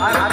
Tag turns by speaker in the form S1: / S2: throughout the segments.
S1: I,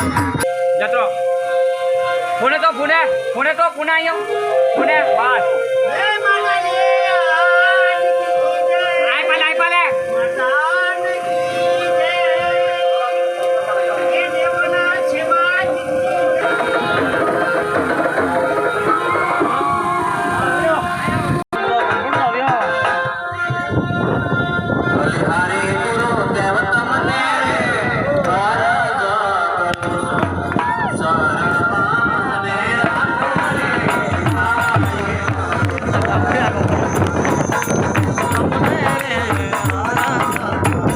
S1: જતો ફોને તો ફોને ફોને તો ફોને આવ્યો ફોને બસ.